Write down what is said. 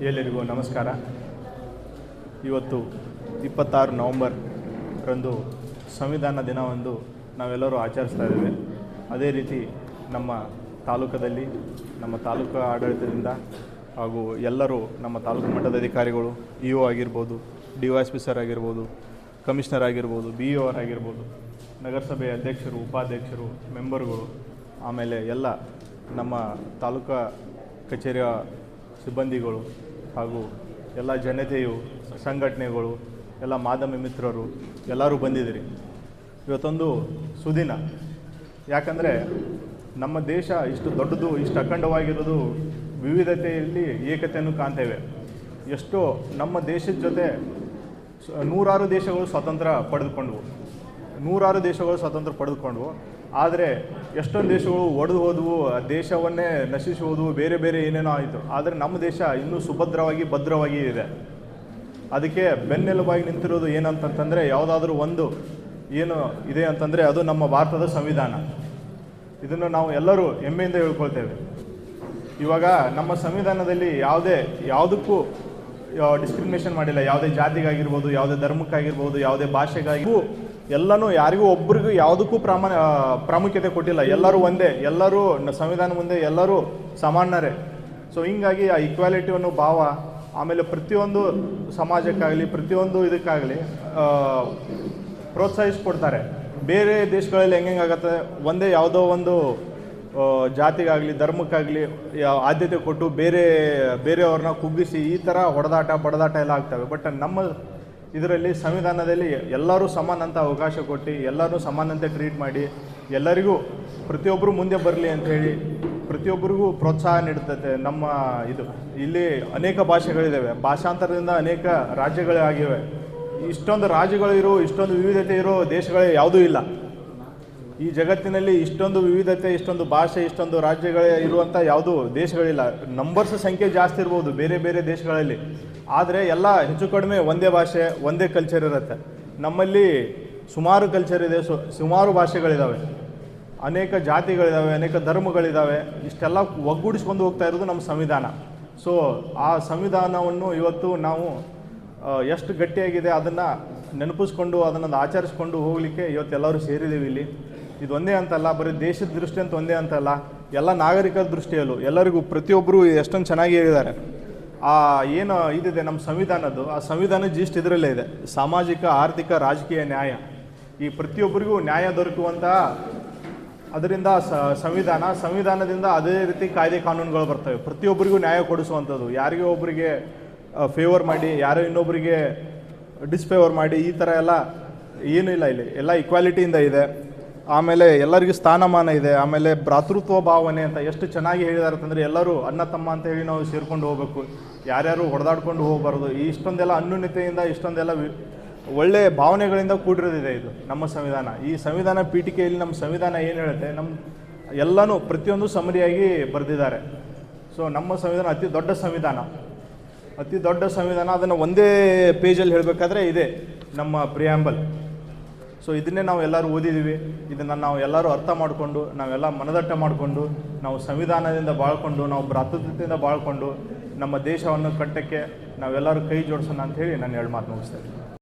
ಎಲ್ಲರಿಗೂ ನಮಸ್ಕಾರ. ಇವತ್ತು ಇಪ್ಪತ್ತಾರು ನವಂಬರ್ ರಂದು ಸಂವಿಧಾನ ದಿನವೊಂದು ನಾವೆಲ್ಲರೂ ಆಚರಿಸ್ತಾ ಇದ್ದೇವೆ. ಅದೇ ರೀತಿ ನಮ್ಮ ತಾಲೂಕದಲ್ಲಿ, ನಮ್ಮ ತಾಲೂಕು ಆಡಳಿತದಿಂದ ಹಾಗೂ ಎಲ್ಲರೂ ನಮ್ಮ ತಾಲೂಕು ಮಟ್ಟದ ಅಧಿಕಾರಿಗಳು ಇ ಒ ಆಗಿರ್ಬೋದು, D O S P sir ಆಗಿರ್ಬೋದು, ಕಮಿಷನರ್ ಆಗಿರ್ಬೋದು, ಬಿ ಇ ಆರ್ ಆಗಿರ್ಬೋದು, ನಗರಸಭೆ ಅಧ್ಯಕ್ಷರು, ಉಪಾಧ್ಯಕ್ಷರು, ಮೆಂಬರ್ಗಳು, ಆಮೇಲೆ ಎಲ್ಲ ನಮ್ಮ ತಾಲೂಕಾ ಕಚೇರಿಯ ಸಿಬ್ಬಂದಿಗಳು ಹಾಗೂ ಎಲ್ಲ ಜನತೆಯು, ಸಂಘಟನೆಗಳು, ಎಲ್ಲ ಮಾಧ್ಯಮ ಮಿತ್ರರು ಎಲ್ಲರೂ ಬಂದಿದ್ದೀರಿ. ಇವತ್ತೊಂದು ಸುದಿನ. ಯಾಕಂದರೆ ನಮ್ಮ ದೇಶ ಇಷ್ಟು ದೊಡ್ಡದು, ಇಷ್ಟು ಅಖಂಡವಾಗಿರೋದು ವಿವಿಧತೆಯಲ್ಲಿ ಏಕತೆಯನ್ನು ಕಾಣ್ತೇವೆ. ಎಷ್ಟೋ ನಮ್ಮ ದೇಶದ ಜೊತೆ ನೂರಾರು ದೇಶಗಳು ಸ್ವಾತಂತ್ರ್ಯ ಪಡೆದುಕೊಂಡವು. ನೂರಾರು ದೇಶಗಳು ಸ್ವಾತಂತ್ರ್ಯ ಪಡೆದುಕೊಂಡವು. ಆದರೆ ಎಷ್ಟೊಂದು ದೇಶಗಳು ಒಡೆದು ಹೋದವು, ಆ ದೇಶವನ್ನೇ ನಶಿಸಿ ಹೋದವು ಬೇರೆ ಬೇರೆ ಏನೇನೋ ಆಯಿತು. ಆದರೆ ನಮ್ಮ ದೇಶ ಇನ್ನೂ ಸುಭದ್ರವಾಗಿ, ಭದ್ರವಾಗಿ ಇದೆ. ಅದಕ್ಕೆ ಬೆನ್ನೆಲುಬಾಗಿ ನಿಂತಿರೋದು ಏನಂತಂತಂದರೆ ಯಾವುದಾದ್ರೂ ಒಂದು ಏನು ಇದೆ ಅಂತಂದರೆ ಅದು ನಮ್ಮ ಭಾರತದ ಸಂವಿಧಾನ. ಇದನ್ನು ನಾವು ಎಲ್ಲರೂ ಹೆಮ್ಮೆಯಿಂದ ಹೇಳ್ಕೊಳ್ತೇವೆ. ಇವಾಗ ನಮ್ಮ ಸಂವಿಧಾನದಲ್ಲಿ ಯಾವುದೇ, ಯಾವುದಕ್ಕೂ ಡಿಸ್ಕ್ರಿಮಿನೇಷನ್ ಮಾಡಿಲ್ಲ. ಯಾವುದೇ ಜಾತಿಗಾಗಿರ್ಬೋದು, ಯಾವುದೇ ಧರ್ಮಕ್ಕಾಗಿರ್ಬೋದು, ಯಾವುದೇ ಭಾಷೆಗಾಗಿ ಎಲ್ಲನೂ ಯಾರಿಗೂ ಒಬ್ರಿಗೂ ಯಾವುದಕ್ಕೂ ಪ್ರಾಮ ಪ್ರಾಮುಖ್ಯತೆ ಕೊಟ್ಟಿಲ್ಲ. ಎಲ್ಲರೂ ಒಂದೇ, ಎಲ್ಲರೂ ಸಂವಿಧಾನ ಮುಂದೆ ಎಲ್ಲರೂ ಸಮಾನರೇ. ಸೊ ಹಿಂಗಾಗಿ ಆ ಇಕ್ವಾಲಿಟಿ ಅನ್ನೋ ಭಾವ ಆಮೇಲೆ ಪ್ರತಿಯೊಂದು ಸಮಾಜಕ್ಕಾಗಲಿ, ಪ್ರತಿಯೊಂದು ಇದಕ್ಕಾಗಲಿ ಪ್ರೋತ್ಸಾಹಿಸ್ಕೊಡ್ತಾರೆ. ಬೇರೆ ದೇಶಗಳಲ್ಲಿ ಹೆಂಗಾಗತ್ತೆ ಒಂದೇ ಯಾವುದೋ ಒಂದು ಜಾತಿಗಾಗಲಿ, ಧರ್ಮಕ್ಕಾಗಲಿ ಆದ್ಯತೆ ಕೊಟ್ಟು ಬೇರೆ, ಬೇರೆಯವ್ರನ್ನ ಕುಗ್ಗಿಸಿ ಈ ಥರ ಹೊಡೆದಾಟ, ಬಡದಾಟ ಎಲ್ಲ ಆಗ್ತವೆ. ಬಟ್ ನಮ್ಮ ಇದರಲ್ಲಿ ಸಂವಿಧಾನದಲ್ಲಿ ಎಲ್ಲರೂ ಸಮಾನಂತ ಅವಕಾಶ ಕೊಟ್ಟು, ಎಲ್ಲರೂ ಸಮಾನಂತೆ ಟ್ರೀಟ್ ಮಾಡಿ, ಎಲ್ಲರಿಗೂ ಪ್ರತಿಯೊಬ್ಬರು ಮುಂದೆ ಬರಲಿ ಅಂಥೇಳಿ ಪ್ರತಿಯೊಬ್ಬರಿಗೂ ಪ್ರೋತ್ಸಾಹ ನೀಡುತ್ತೆ ನಮ್ಮ ಇದು. ಇಲ್ಲಿ ಅನೇಕ ಭಾಷೆಗಳಿದ್ದಾವೆ ಭಾಷಾಂತರದಿಂದ ಅನೇಕ ರಾಜ್ಯಗಳೇ ಆಗಿವೆ. ಇಷ್ಟೊಂದು ರಾಜ್ಯಗಳು ಇರೋ, ಇಷ್ಟೊಂದು ವಿವಿಧತೆ ಇರೋ ದೇಶಗಳೇ ಯಾವುದೂ ಇಲ್ಲ. ಈ ಜಗತ್ತಿನಲ್ಲಿ ಇಷ್ಟೊಂದು ವಿವಿಧತೆ, ಇಷ್ಟೊಂದು ಭಾಷೆ, ಇಷ್ಟೊಂದು ರಾಜ್ಯಗಳೇ ಇರುವಂಥ ಯಾವುದೂ ದೇಶಗಳಿಲ್ಲ. ನಂಬರ್ಸ್ ಸಂಖ್ಯೆ ಜಾಸ್ತಿ ಇರ್ಬೋದು ಬೇರೆ ಬೇರೆ ದೇಶಗಳಲ್ಲಿ. ಆದರೆ ಎಲ್ಲ ಹೆಚ್ಚು ಕಡಿಮೆ ಒಂದೇ ಭಾಷೆ, ಒಂದೇ ಕಲ್ಚರ್ ಇರುತ್ತೆ. ನಮ್ಮಲ್ಲಿ ಸುಮಾರು ಕಲ್ಚರ್ ಇದೆ ಸುಮಾರು ಭಾಷೆಗಳಿದ್ದಾವೆ ಅನೇಕ ಜಾತಿಗಳಿದ್ದಾವೆ ಅನೇಕ ಧರ್ಮಗಳಿದ್ದಾವೆ ಇಷ್ಟೆಲ್ಲ ಒಗ್ಗೂಡಿಸ್ಕೊಂಡು ಹೋಗ್ತಾ ಇರೋದು ನಮ್ಮ ಸಂವಿಧಾನ. ಸೊ ಆ ಸಂವಿಧಾನವನ್ನು ಇವತ್ತು ನಾವು ಎಷ್ಟು ಗಟ್ಟಿಯಾಗಿದೆ ಅದನ್ನು ನೆನಪಿಸ್ಕೊಂಡು ಅದನ್ನು ಆಚರಿಸ್ಕೊಂಡು ಹೋಗಲಿಕ್ಕೆ ಇವತ್ತೆಲ್ಲರೂ ಸೇರಿದ್ದೀವಿ ಇಲ್ಲಿ. ಇದು ಒಂದೇ ಅಂತಲ್ಲ, ಬರೀ ದೇಶದ ದೃಷ್ಟಿ ಅಂತ ಒಂದೇ ಅಂತಲ್ಲ, ಎಲ್ಲ ನಾಗರಿಕರ ದೃಷ್ಟಿಯಲ್ಲೂ ಎಲ್ಲರಿಗೂ, ಪ್ರತಿಯೊಬ್ಬರು ಎಷ್ಟೊಂದು ಚೆನ್ನಾಗಿ ಹೇಳಿದ್ದಾರೆ. ಆ, ಏನು ಇದಿದೆ ನಮ್ಮ ಸಂವಿಧಾನದ್ದು, ಆ ಸಂವಿಧಾನ ಜಿಸ್ಟ್ ಇದರಲ್ಲೇ ಇದೆ. ಸಾಮಾಜಿಕ, ಆರ್ಥಿಕ, ರಾಜಕೀಯ ನ್ಯಾಯ. ಈ ಪ್ರತಿಯೊಬ್ಬರಿಗೂ ನ್ಯಾಯ ದೊರಕುವಂತಹ ಅದರಿಂದ ಸಂವಿಧಾನ, ಸಂವಿಧಾನದಿಂದ ಅದೇ ರೀತಿ ಕಾಯ್ದೆ ಕಾನೂನುಗಳು ಬರ್ತವೆ. ಪ್ರತಿಯೊಬ್ಬರಿಗೂ ನ್ಯಾಯ ಕೊಡಿಸುವಂಥದ್ದು. ಯಾರಿಗೋ ಒಬ್ಬರಿಗೆ ಫೇವರ್ ಮಾಡಿ, ಯಾರೋ ಇನ್ನೊಬ್ಬರಿಗೆ ಡಿಸ್ಫೇವರ್ ಮಾಡಿ ಈ ಥರ ಎಲ್ಲ ಏನೂ ಇಲ್ಲ ಇಲ್ಲಿ. ಎಲ್ಲ ಇಕ್ವಾಲಿಟಿಯಿಂದ ಇದೆ ಆಮೇಲೆ ಎಲ್ಲರಿಗೂ ಸ್ಥಾನಮಾನ ಇದೆ. ಆಮೇಲೆ ಭ್ರಾತೃತ್ವ ಭಾವನೆ ಅಂತ ಎಷ್ಟು ಚೆನ್ನಾಗಿ ಹೇಳಿದ್ದಾರೆ ಅಂತಂದರೆ ಎಲ್ಲರೂ ಅಣ್ಣ, ತಮ್ಮ ಅಂತ ಹೇಳಿ ನಾವು ಸೇರ್ಕೊಂಡು ಹೋಗಬೇಕು. ಯಾರ್ಯಾರು ಹೊಡೆದಾಡ್ಕೊಂಡು ಹೋಗಬಾರ್ದು. ಈ ಇಷ್ಟೊಂದೆಲ್ಲ ಅನ್ಯೂನ್ಯತೆಯಿಂದ ಇಷ್ಟೊಂದೆಲ್ಲ ಒಳ್ಳೆಯ ಒಳ್ಳೆ ಭಾವನೆಗಳಿಂದ ಕೂಡಿರೋದಿದೆ ಇದು ನಮ್ಮ ಸಂವಿಧಾನ. ಈ ಸಂವಿಧಾನ ಪೀಠಿಕೆಯಲ್ಲಿ ನಮ್ಮ ಸಂವಿಧಾನ ಏನು ಹೇಳುತ್ತೆ? ನಮ್ಮ ಎಲ್ಲನೂ ಪ್ರತಿಯೊಂದು ಸಮರಿಯಾಗಿ ಬರೆದಿದ್ದಾರೆ. ಸೊ ನಮ್ಮ ಸಂವಿಧಾನ ಅತಿ ದೊಡ್ಡ ಸಂವಿಧಾನ. ಅತಿ ದೊಡ್ಡ ಸಂವಿಧಾನ ಅದನ್ನು ಒಂದೇ ಪೇಜಲ್ಲಿ ಹೇಳಬೇಕಾದ್ರೆ ಇದೆ, ನಮ್ಮ ಪ್ರಿಯಾಂಬಲ್ ಸೊ ಇದನ್ನೇ ನಾವು ಎಲ್ಲರೂ ಓದಿದ್ದೀವಿ ಇದನ್ನು ನಾವು ಎಲ್ಲರೂ ಅರ್ಥ ಮಾಡಿಕೊಂಡು, ನಾವೆಲ್ಲ ಮನದಟ್ಟ ಮಾಡಿಕೊಂಡು, ನಾವು ಸಂವಿಧಾನದಿಂದ ಬಾಳ್ಕೊಂಡು, ನಾವು ಭ್ರಾತೃತ್ವದಿಂದ ಬಾಳ್ಕೊಂಡು, ನಮ್ಮ ದೇಶವನ್ನು ಕಟ್ಟಕ್ಕೆ ನಾವೆಲ್ಲರೂ ಕೈ ಜೋಡಿಸೋಣ ಅಂತ ಹೇಳಿ ನಾನು ಎರಡು ಮಾತು ಮುಗಿಸ್ತೇನೆ.